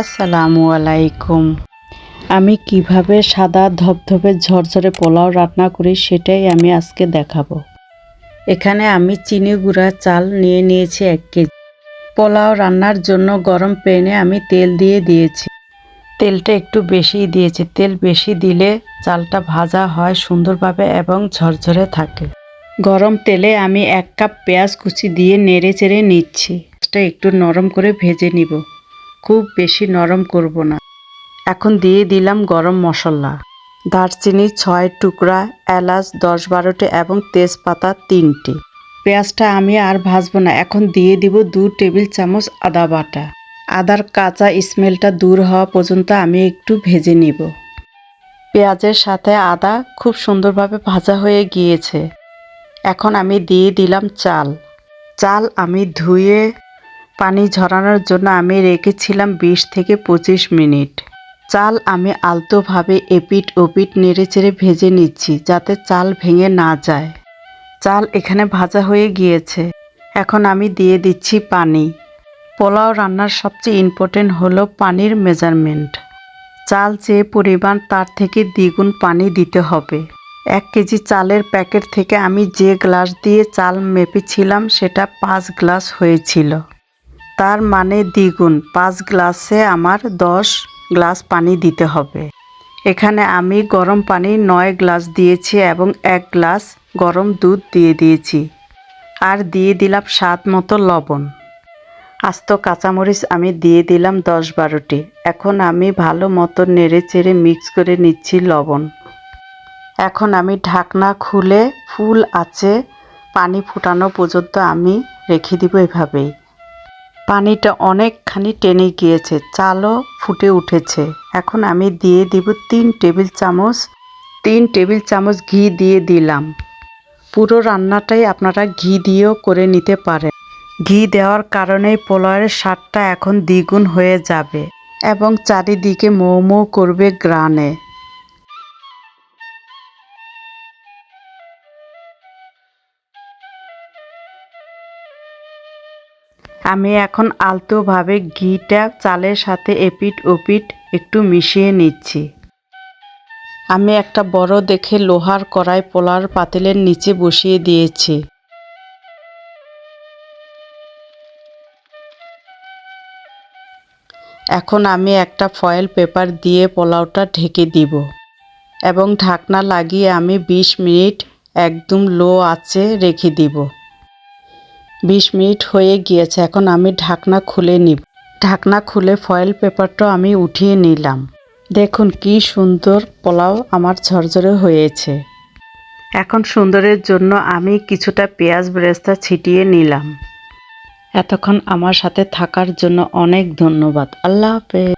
আসসালামু আলাইকুম। আমি কীভাবে সাদা ধপধপে ঝরঝরে পোলাও রান্না করি সেটাই আমি আজকে দেখাবো। এখানে আমি চিনি গুঁড়া, চাল নিয়ে নিয়েছি এক কেজি। পোলাও রান্নার জন্য গরম প্যানে আমি তেল দিয়ে দিয়েছি। তেলটা একটু বেশিই দিয়েছি। তেল বেশি দিলে চালটা ভাজা হয় সুন্দরভাবে এবং ঝরঝরে থাকে। গরম তেলে আমি এক কাপ পেঁয়াজ কুচি দিয়ে নেড়ে চেড়ে নিচ্ছি। একটু নরম করে ভেজে নিব। খুব বেশি নরম করব না। এখন দিয়ে দিলাম গরম মশলা। দারচিনি ছয় টুকরা, এলাচ দশ বারোটি এবং তেজপাতা তিনটি। পেঁয়াজটা আমি আর ভাজবো না, এখন দিয়ে দিব দু টেবিল চামচ আদা বাটা। আদার কাঁচা স্মেলটা দূর হওয়া পর্যন্ত আমি একটু ভেজে নিব। পেঁয়াজের সাথে আদা খুব সুন্দরভাবে ভাজা হয়ে গিয়েছে। এখন আমি দিয়ে দিলাম চাল। চাল আমি ধুয়ে পানি ঝরানোর জন্য আমি রেখেছিলাম বিশ থেকে পঁচিশ মিনিট। চাল আমি আলতোভাবে এপিট ওপিট নেড়েচেড়ে ভেজে নিচ্ছি যাতে চাল ভেঙে না যায়। চাল এখানে ভাজা হয়ে গিয়েছে। এখন আমি দিয়ে দিচ্ছি পানি। পোলাও রান্নার সবচেয়ে ইম্পর্টেন্ট হলো পানির মেজারমেন্ট চাল যে পরিমাণ তার থেকে দ্বিগুণ পানি দিতে হবে। এক কেজি চালের প্যাকেট থেকে আমি যে গ্লাস দিয়ে চাল মেপেছিলাম সেটা পাঁচ গ্লাস হয়েছিল। তার মানে দ্বিগুণ। পাঁচ গ্লাসে আমার দশ গ্লাস পানি দিতে হবে। এখানে আমি গরম পানি নয় গ্লাস দিয়েছি এবং এক গ্লাস গরম দুধ দিয়ে দিয়েছি। আর দিয়ে দিলাম স্বাদ মতো লবণ। আস্ত কাঁচামরিচ আমি দিয়ে দিলাম দশ বারোটি। এখন আমি ভালো মতো নেড়ে চেড়ে মিক্স করে নিচ্ছি লবণ। এখন আমি ঢাকনা খুলে ফুল আছে, পানি ফুটানো পর্যন্ত আমি রেখে দিব এভাবেই। পানিটা অনেকখানি টেনে গিয়েছে, চালও ফুটে উঠেছে। এখন আমি দিয়ে দিব তিন টেবিল চামচ, তিন টেবিল চামচ ঘি দিয়ে দিলাম। পুরো রান্নাটাই আপনারা ঘি দিয়েও করে নিতে পারেন। ঘি দেওয়ার কারণে পোলাওয়ের স্বাদটা এখন দ্বিগুণ হয়ে যাবে এবং চারিদিকে মৌ করবে গ্রানে। আমি এখন আলতোভাবে ঘিটা চালের সাথে এপিট ওপিট একটু মিশিয়ে নিচ্ছি। আমি একটা বড় দেখে লোহার কড়াই পোলার পাতিলের নিচে বসিয়ে দিয়েছি। এখন আমি একটা ফয়েল পেপার দিয়ে পোলাওটা ঢেকে দিব এবং ঢাকনা লাগিয়ে আমি ২০ মিনিট একদম লো আছে রেখে দিব। বিশ মিনিট হয়ে গিয়েছে, এখন আমি ঢাকনা খুলে নিব। ঢাকনা খুলে ফয়েল পেপারটা আমি উঠিয়ে নিলাম। দেখুন কি সুন্দর পোলাও আমার ঝরঝরে হয়েছে। এখন সুন্দরের জন্য আমি কিছুটা পেঁয়াজ বেরেস্তা ছিটিয়ে নিলাম। এতক্ষণ আমার সাথে থাকার জন্য অনেক ধন্যবাদ। আল্লাহ হাফেজ।